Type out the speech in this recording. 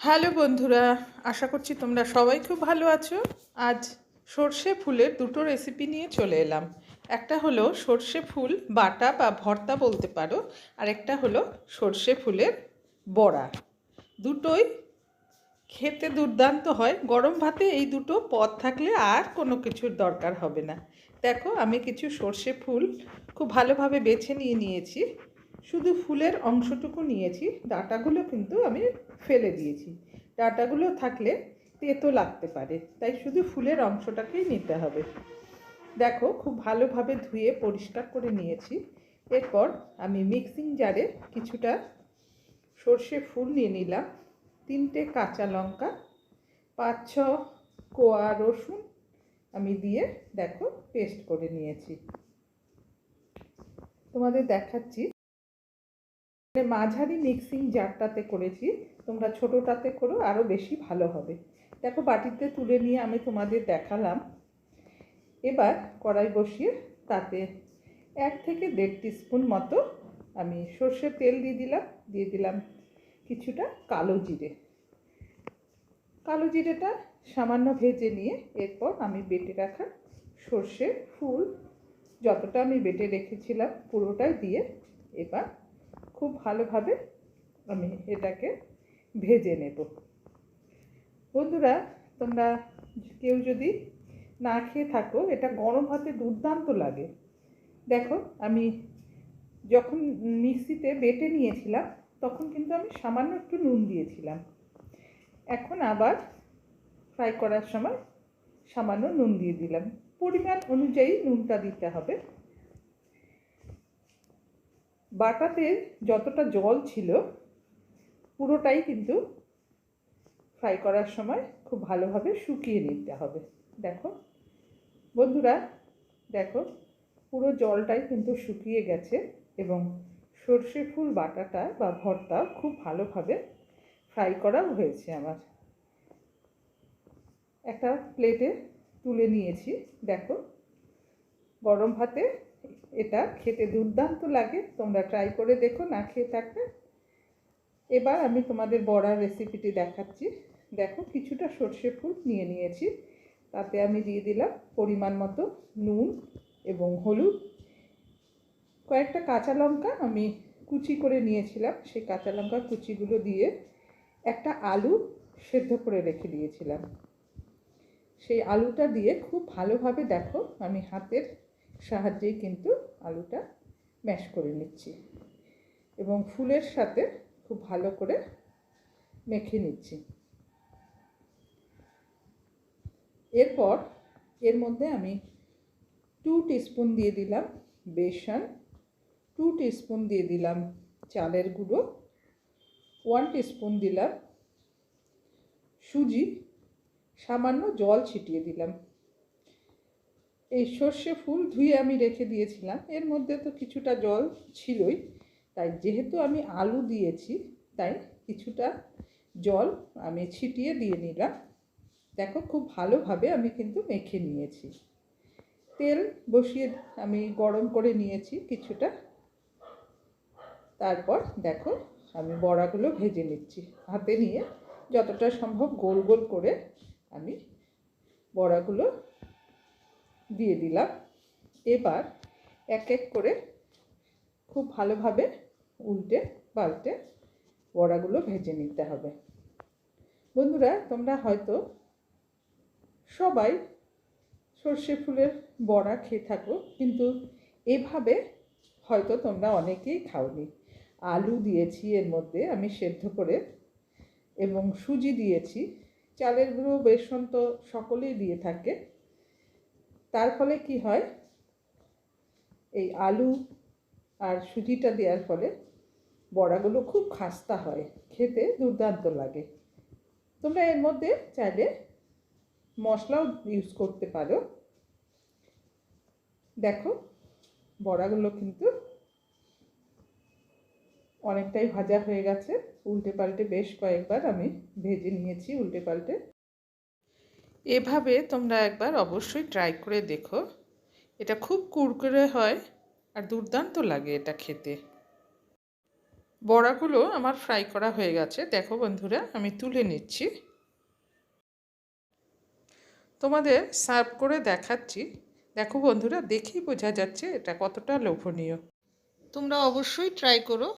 Hello বন্ধুরা, আশা করছি তোমরা সবাই খুব ভালো আছো। আজ সর্ষে ফুলের দুটো রেসিপি নিয়ে চলে এলাম। একটা হলো সর্ষে ফুল, বাটা বা ভর্তা বলতে পারো, আর একটা হলো সর্ষে ফুলের বড়া। দুটোই খেতে দুর্দান্ত হয়। গরম ভাতে এই দুটো পদ থাকলে আর কোনো কিছুর দরকার হবে না। দেখো, আমি কিছু সর্ষে ফুল খুব ভালোভাবে বেছে নিয়ে নিয়েছি। শুধু ফুলের অংশটুকু নিয়েছি, ডাটাগুলো কিন্তু আমি ফেলে দিয়েছি। ডাটাগুলো থাকলে তেতো লাগতে পারে, তাই শুধু ফুলের অংশটাকেই নিতে হবে। দেখো, খুব ভালোভাবে ধুয়ে পরিষ্কার করে নিয়েছি। এরপর আমি মিক্সিং জারে কিছুটা সর্ষে ফুল নিয়ে নিলাম, তিনটে কাঁচা লঙ্কা, পাঁচ ছ কোয়া রসুন আমি দিয়ে, দেখো, পেস্ট করে নিয়েছি। তোমাদের দেখাচ্ছি মাঝারি মিক্সিং জারটাতে করেছি। তোমরা ছোটোটাতে করো আরও বেশি ভালো হবে। দেখো বাটিতে তুলে নিয়ে আমি তোমাদের দেখালাম। এবার কড়াই বসিয়ে তাতে এক থেকে দেড় স্পুন মতো আমি সর্ষের তেল দিয়ে দিলাম দিয়ে দিলাম কিছুটা কালো জিরে। কালো জিরেটা সামান্য ভেজে নিয়ে এরপর আমি বেটে রাখা সর্ষে ফুল, যতটা আমি বেটে রেখেছিলাম পুরোটাই দিয়ে এবার খুব ভালোভাবে আমি এটাকে ভেজে নেব। বন্ধুরা, তোমরা কেউ যদি না খেয়ে থাকো, এটা গরম ভাতে দুর্দান্ত লাগে। দেখো, আমি যখন মিক্সিতে বেটে নিয়েছিলাম, তখন কিন্তু আমি সামান্য একটু নুন দিয়েছিলাম। এখন আবার ফ্রাই করার সময় সামান্য নুন দিয়ে দিলাম। পরিমাণ অনুযায়ী নুনটা দিতে হবে। বাটাতে যতটা জল ছিল, পুরোটাই কিন্তু ফ্রাই করার সময় খুব ভালোভাবে শুকিয়ে নিতে হবে। দেখো, বন্ধুরা, দেখো, পুরো জলটাই কিন্তু শুকিয়ে গেছে এবং সর্ষে ফুল বাটাটা বা ভর্তা খুব ভালোভাবে ফ্রাই করাও হয়েছে আমার। একটা প্লেটে তুলে নিয়েছি, দেখো, গরম ভাতে এটা খেতে দুর্দান্ত লাগে, তোমরা ট্রাই করে দেখো, না খেয়ে থাকবে। এবার আমি তোমাদের বড়ার রেসিপিটি দেখাচ্ছি। দেখো, কিছুটা সর্ষে ফুল নিয়ে নিয়েছি। তাতে আমি দিয়ে দিলাম পরিমাণ মতো নুন এবং হলুদ। কয়েকটা কাঁচা লঙ্কা আমি কুচি করে নিয়েছিলাম। সেই কাঁচা লঙ্কা কুচিগুলো দিয়ে একটা আলু সেদ্ধ করে রেখে দিয়েছিলাম। সেই আলুটা দিয়ে খুব ভালোভাবে দেখো, আমি হাতের সাহায্যেই কিন্তু আলুটা ম্যাশ করে নিচ্ছি। এবং ফুলের সাথে খুব ভালো করে মেখে নিচ্ছি। এরপর এর মধ্যে আমি টু টিস্পুন দিয়ে দিলাম বেসন টু টিস্পুন দিয়ে দিলাম চালের গুঁড়ো ওয়ান টিস্পুন দিলাম সুজি, সামান্য জল ছিটিয়ে দিলাম। এই সর্ষে ফুল ধুয়ে আমি রেখে দিয়েছিলাম। এর মধ্যে তো কিছুটা জল ছিলই। তাই যেহেতু আমি আলু দিয়েছি, তাই কিছুটা জল আমি ছিটিয়ে দিয়ে নিলাম। দেখো খুব ভালোভাবে আমি কিন্তু মেখে নিয়েছি। তেল বসিয়ে আমি গরম করে নিয়েছি কিছুটা। তারপর দেখো আমি বড়াগুলো ভেজে নিচ্ছি। হাতে নিয়ে যতটা সম্ভব গোল গোল করে আমি বড়াগুলো দিয়ে দিলাম। এবার এক এক করে খুব ভালোভাবে উল্টে পাল্টে বড়াগুলো ভেজে নিতে হবে। বন্ধুরা, তোমরা হয়তো সবাই সর্ষে ফুলের বড়া খেয়ে থাকো, কিন্তু এভাবে হয়তো তোমরা অনেকেই খাওনি। আলু দিয়েছি এর মধ্যে, আমি সেদ্ধ করে, এবং সুজি দিয়েছি। চালের গুঁড়ো, বেসন তো সকলেই দিয়ে থাকে। তার ফলে কি হয়? এই আলু আর সুজিটা দেওয়ার ফলে বড়াগুলো খুব খাস্তা হয়, খেতে দুর্দান্ত লাগে। তোমরা এর মধ্যে চাইলে মশলাও ইউজ করতে পারো। দেখো, বড়াগুলো কিন্তু অনেকটাই ভাজা হয়ে গেছে। উল্টে পাল্টে বেশ কয়েকবার আমি ভেজে নিয়েছি উল্টে পাল্টে এভাবে তোমরা একবার অবশ্যই ট্রাই করে দেখো। এটা খুব কুরকুরে হয় আর দুর্দান্ত লাগে এটা খেতে। বড়াগুলো আমার ফ্রাই করা হয়ে গেছে। দেখো বন্ধুরা, আমি তুলে নিচ্ছি। তোমাদের সার্ভ করে দেখাচ্ছি। দেখো বন্ধুরা, দেখেই বোঝা যাচ্ছে এটা কতটা লোভনীয়। তোমরা অবশ্যই ট্রাই করো।